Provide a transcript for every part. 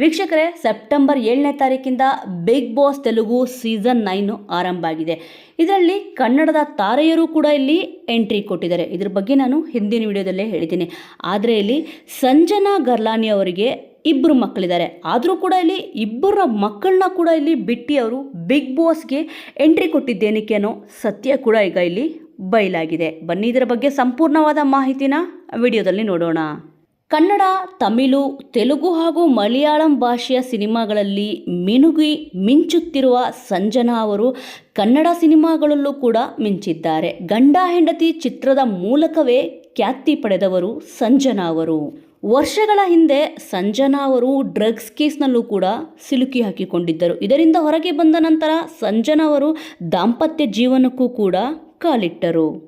ವೀಕ್ಷಕರೇ, ಸೆಪ್ಟೆಂಬರ್ ಏಳನೇ ತಾರೀಕಿಂದ Bigg Boss Telugu season nine ಆರಂಭ ಆಗಿದೆ. ಇದರಲ್ಲಿ ಕನ್ನಡದ ತಾರೆಯರು ಕೂಡ ಇಲ್ಲಿ ಎಂಟ್ರಿ ಕೊಟ್ಟಿದ್ದಾರೆ. ಇದ್ರ ಬಗ್ಗೆ ನಾನು ಹಿಂದಿನ ವಿಡಿಯೋದಲ್ಲೇ ಹೇಳಿದ್ದೀನಿ. ಆದರೆ ಇಲ್ಲಿ ಸಂಜನಾ ಗರ್ಲಾನಿ ಅವರಿಗೆ ಇಬ್ಬರು ಮಕ್ಕಳಿದ್ದಾರೆ. ಆದರೂ ಕೂಡ ಇಲ್ಲಿ ಇಬ್ಬರ ಮಕ್ಕಳನ್ನ ಕೂಡ ಇಲ್ಲಿ ಬಿಟ್ಟಿ ಅವರು ಬಿಗ್ ಬಾಸ್ಗೆ ಎಂಟ್ರಿ ಕೊಟ್ಟಿದ್ದೇನಕ್ಕೆ ಅನ್ನೋ ಸತ್ಯ ಕೂಡ ಈಗ ಇಲ್ಲಿ ಬಯಲಾಗಿದೆ. ಬನ್ನಿ, ಇದರ ಬಗ್ಗೆ ಸಂಪೂರ್ಣವಾದ ಮಾಹಿತಿನ ವಿಡಿಯೋದಲ್ಲಿ ನೋಡೋಣ. ಕನ್ನಡ, ತಮಿಳು, ತೆಲುಗು ಹಾಗೂ ಮಲಯಾಳಂ ಭಾಷೆಯ ಸಿನಿಮಾಗಳಲ್ಲಿ ಮಿನುಗಿ ಮಿಂಚುತ್ತಿರುವ ಸಂಜನಾ ಅವರು ಕನ್ನಡ ಸಿನಿಮಾಗಳಲ್ಲೂ ಕೂಡ ಮಿಂಚಿದ್ದಾರೆ. ಗಂಡ ಹೆಂಡತಿ ಚಿತ್ರದ ಮೂಲಕವೇ ಖ್ಯಾತಿ ಪಡೆದವರು ಸಂಜನಾ ಅವರು. ವರ್ಷಗಳ ಹಿಂದೆ ಸಂಜನಾ ಅವರು ಡ್ರಗ್ಸ್ ಕೇಸ್ನಲ್ಲೂ ಕೂಡ ಸಿಲುಕಿ ಹಾಕಿಕೊಂಡಿದ್ದರು. ಇದರಿಂದ ಹೊರಗೆ ಬಂದ ನಂತರ ಸಂಜನಾ ಅವರು ದಾಂಪತ್ಯ ಜೀವನಕ್ಕೂ ಕೂಡ ಕಾಲಿಟ್ಟರು.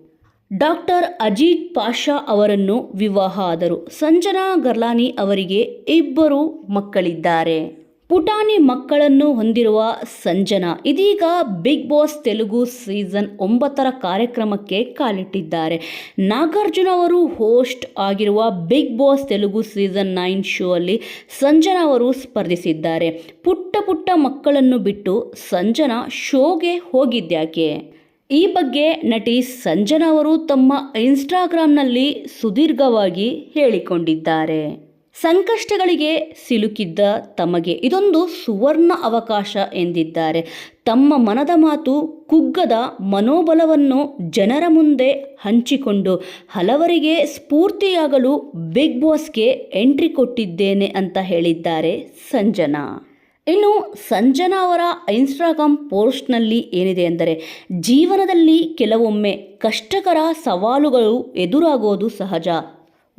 ಡಾಕ್ಟರ್ ಅಜೀತ್ ಪಾಷಾ ಅವರನ್ನು ವಿವಾಹ ಆದರು. ಸಂಜನಾ ಗರ್ಲಾನಿ ಅವರಿಗೆ ಇಬ್ಬರು ಮಕ್ಕಳಿದ್ದಾರೆ. ಪುಟಾಣಿ ಮಕ್ಕಳನ್ನು ಹೊಂದಿರುವ ಸಂಜನಾ ಇದೀಗ ಬಿಗ್ ಬಾಸ್ ತೆಲುಗು ಸೀಸನ್ ಒಂಬತ್ತರ ಕಾರ್ಯಕ್ರಮಕ್ಕೆ ಕಾಲಿಟ್ಟಿದ್ದಾರೆ. ನಾಗಾರ್ಜುನ ಅವರು ಹೋಸ್ಟ್ ಆಗಿರುವ Bigg Boss Telugu season nine show ಅಲ್ಲಿ ಸಂಜನಾ ಅವರು ಸ್ಪರ್ಧಿಸಿದ್ದಾರೆ. ಪುಟ್ಟ ಪುಟ್ಟ ಮಕ್ಕಳನ್ನು ಬಿಟ್ಟು ಸಂಜನಾ ಶೋಗೆ ಹೋಗಿದ್ಯಾಕೆ? ಈ ಬಗ್ಗೆ ನಟಿ ಸಂಜನಾ ಅವರು ತಮ್ಮ ಇನ್ಸ್ಟಾಗ್ರಾಂನಲ್ಲಿ ಸುದೀರ್ಘವಾಗಿ ಹೇಳಿಕೊಂಡಿದ್ದಾರೆ. ಸಂಕಷ್ಟಗಳಿಗೆ ಸಿಲುಕಿದ್ದ ತಮಗೆ ಇದೊಂದು ಸುವರ್ಣ ಅವಕಾಶ ಎಂದಿದ್ದಾರೆ. ತಮ್ಮ ಮನದ ಮಾತು ಕುಗ್ಗದ ಮನೋಬಲವನ್ನು ಜನರ ಮುಂದೆ ಹಂಚಿಕೊಂಡು ಹಲವರಿಗೆ ಸ್ಫೂರ್ತಿಯಾಗಲು ಬಿಗ್ ಬಾಸ್ಗೆ ಎಂಟ್ರಿ ಕೊಟ್ಟಿದ್ದೇನೆ ಅಂತ ಹೇಳಿದ್ದಾರೆ ಸಂಜನಾ. ಇನ್ನು ಸಂಜನಾ ಅವರ ಇನ್ಸ್ಟಾಗ್ರಾಮ್ ಪೋಸ್ಟ್ನಲ್ಲಿ ಏನಿದೆ ಎಂದರೆ ಜೀವನದಲ್ಲಿ ಕೆಲವೊಮ್ಮೆ ಕಷ್ಟಕರ ಸವಾಲುಗಳು ಎದುರಾಗೋದು ಸಹಜ.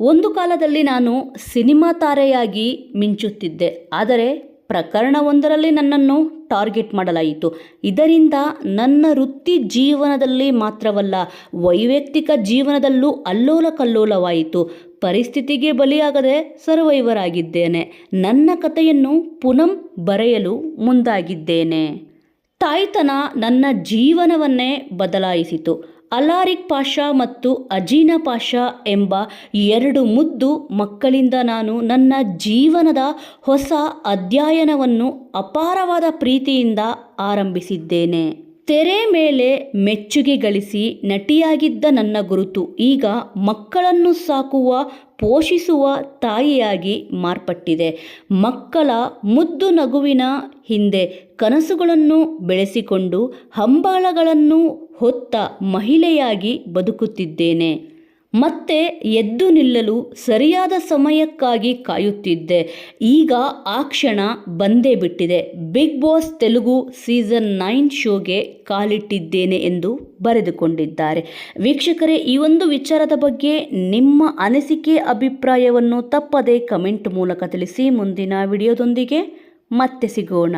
ಒಂದು ಕಾಲದಲ್ಲಿ ನಾನು ಸಿನಿಮಾ ತಾರೆಯಾಗಿ ಮಿಂಚುತ್ತಿದ್ದೆ. ಆದರೆ ಪ್ರಕರಣವೊಂದರಲ್ಲಿ ನನ್ನನ್ನು ಟಾರ್ಗೆಟ್ ಮಾಡಲಾಯಿತು. ಇದರಿಂದ ನನ್ನ ವೃತ್ತಿ ಜೀವನದಲ್ಲಿ ಮಾತ್ರವಲ್ಲ, ವೈಯಕ್ತಿಕ ಜೀವನದಲ್ಲೂ ಅಲ್ಲೋಲ ಕಲ್ಲೋಲವಾಯಿತು ಪರಿಸ್ಥಿತಿಗೆ ಬಲಿಯಾಗದೆ ಸರ್ವೈವರ್ ಆಗಿದ್ದೇನೆ. ನನ್ನ ಕಥೆಯನ್ನು ಪುನಂ ಬರೆಯಲು ಮುಂದಾಗಿದ್ದೇನೆ. ತಾಯ್ತನ ನನ್ನ ಜೀವನವನ್ನೇ ಬದಲಾಯಿಸಿತು. ಅಲಾರಿಕ್ ಪಾಷಾ ಮತ್ತು ಅಜೀನ ಪಾಷಾ ಎಂಬ ಎರಡು ಮುದ್ದು ಮಕ್ಕಳಿಂದ ನಾನು ನನ್ನ ಜೀವನದ ಹೊಸ ಅಧ್ಯಯನವನ್ನು ಅಪಾರವಾದ ಪ್ರೀತಿಯಿಂದ ಆರಂಭಿಸಿದ್ದೇನೆ. ತೆರೆ ಮೇಲೆ ಮೆಚ್ಚುಗೆ ಗಳಿಸಿ ನಟಿಯಾಗಿದ್ದ ನನ್ನ ಗುರುತು, ಈಗ ಮಕ್ಕಳನ್ನು ಸಾಕುವ, ಪೋಷಿಸುವ ತಾಯಿಯಾಗಿ ಮಾರ್ಪಟ್ಟಿದೆ. ಮಕ್ಕಳ ಮುದ್ದು ನಗುವಿನ ಹಿಂದೆ ಕನಸುಗಳನ್ನು ಬೆಳೆಸಿಕೊಂಡು, ಹಂಬಾಳಗಳನ್ನು ಹೊತ್ತ ಮಹಿಳೆಯಾಗಿ ಬದುಕುತ್ತಿದ್ದೇನೆ. ಮತ್ತೆ ಎದ್ದು ನಿಲ್ಲಲು ಸರಿಯಾದ ಸಮಯಕ್ಕಾಗಿ ಕಾಯುತ್ತಿದ್ದೆ. ಈಗ ಆ ಕ್ಷಣ ಬಂದೇ ಬಿಟ್ಟಿದೆ. Bigg Boss Telugu season nine ಶೋಗೆ ಕಾಲಿಟ್ಟಿದ್ದೇನೆ ಎಂದು ಬರೆದುಕೊಂಡಿದ್ದಾರೆ. ವೀಕ್ಷಕರೇ, ಈ ಒಂದು ವಿಚಾರದ ಬಗ್ಗೆ ನಿಮ್ಮ ಅನಿಸಿಕೆ, ಅಭಿಪ್ರಾಯವನ್ನು ತಪ್ಪದೇ ಕಮೆಂಟ್ ಮೂಲಕ ತಿಳಿಸಿ. ಮುಂದಿನ ವಿಡಿಯೋದೊಂದಿಗೆ ಮತ್ತೆ ಸಿಗೋಣ.